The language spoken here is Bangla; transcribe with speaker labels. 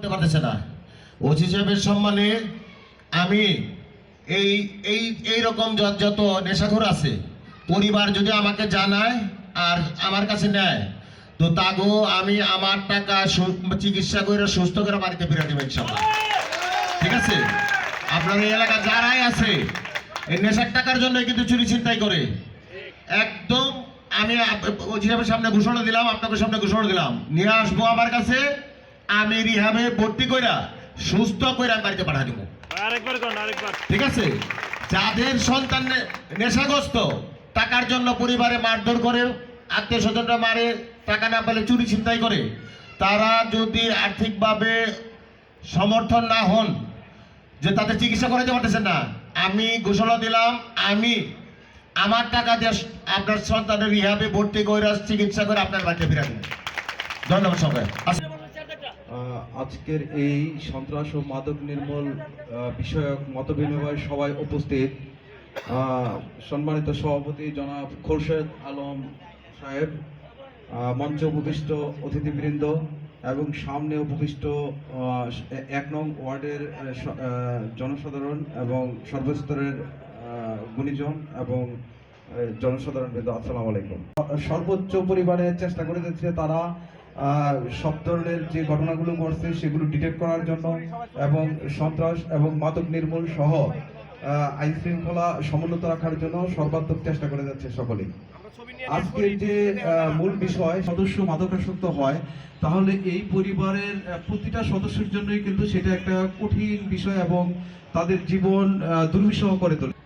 Speaker 1: করতে পারতেছে না। ওসি সাহেবের সম্মানে আমি এই এই এই রকম যত যত নেশাখোর আছে, পরিবার যদি আমাকে জানায় আর আমার কাছে নেয়, তো তাগো আমি আমার টাকা চিকিৎসা করে সুস্থ করে বাড়িতে ফিরে দেবো ইনশাল্লাহ ঠিক আছে? আপনার এই এলাকা যারাই আছে, এই নেশার টাকার জন্য কিন্তু চুরি ছিনতাই করে। একদম আমি সাহেবের সামনে ঘোষণা দিলাম আপনাদের সামনে ঘোষণা দিলাম। নিয়ে আসব আমার কাছে আমি রিহাবে ভর্তি কইরা সুস্থ কইরা আমি বাড়িতে পাঠা দিব
Speaker 2: আরেকবার কোন আরেকবার।
Speaker 1: ঠিক আছে? যাদের সন্তান নেশাগ্রস্ত টাকার জন্য পরিবারে মারধর করে আত্মীয় স্বজনরা মারে টাকা না পেলে চুরি ছিনতাই করে তারা যদি আর্থিকভাবে সমর্থন না হন যে তাদের চিকিৎসা করাতে পারতেছেন না আমি ঘোষণা দিলাম আমি আমার টাকা দিয়ে আপনার সন্তানের রিহাবে ভর্তি করে চিকিৎসা করে আপনার বাড়িতে ফিরে দেবেন ধন্যবাদ সবাই
Speaker 3: আহ, আজকের এই সন্ত্রাস ও মাদক নির্মূল বিষয়ক মতবিনিময় সবাই উপস্থিত। সম্মানিত সভাপতি জনাব খোরশেদ আলম সাহেব মঞ্চ উপবিষ্ট অতিথিবৃন্দ এবং সামনে উপবিষ্ট এক নং ওয়ার্ডের জনসাধারণ এবং সর্বস্তরের গুণীজন এবং জনসাধারণ বৃন্দ আসসালামু আলাইকুম। সর্বোচ্চ পরিমাণে চেষ্টা করে যাচ্ছে তারা সব ধরনের যে ঘটনাগুলো ঘটছে সেগুলো ডিটেক্ট করার জন্য এবং সন্ত্রাস এবং মাদক নির্মূল সহ আইন শৃঙ্খলা সমুন্নত রাখার জন্য সর্বাত্মক চেষ্টা করে যাচ্ছে সকলেই। আজকের যে মূল বিষয় সদস্য মাদকাসক্ত হয়, তাহলে এই পরিবারের প্রতিটা সদস্যের জন্যই কিন্তু সেটা একটা কঠিন বিষয় এবং তাদের জীবন দুর্বিষহ করে তোলে।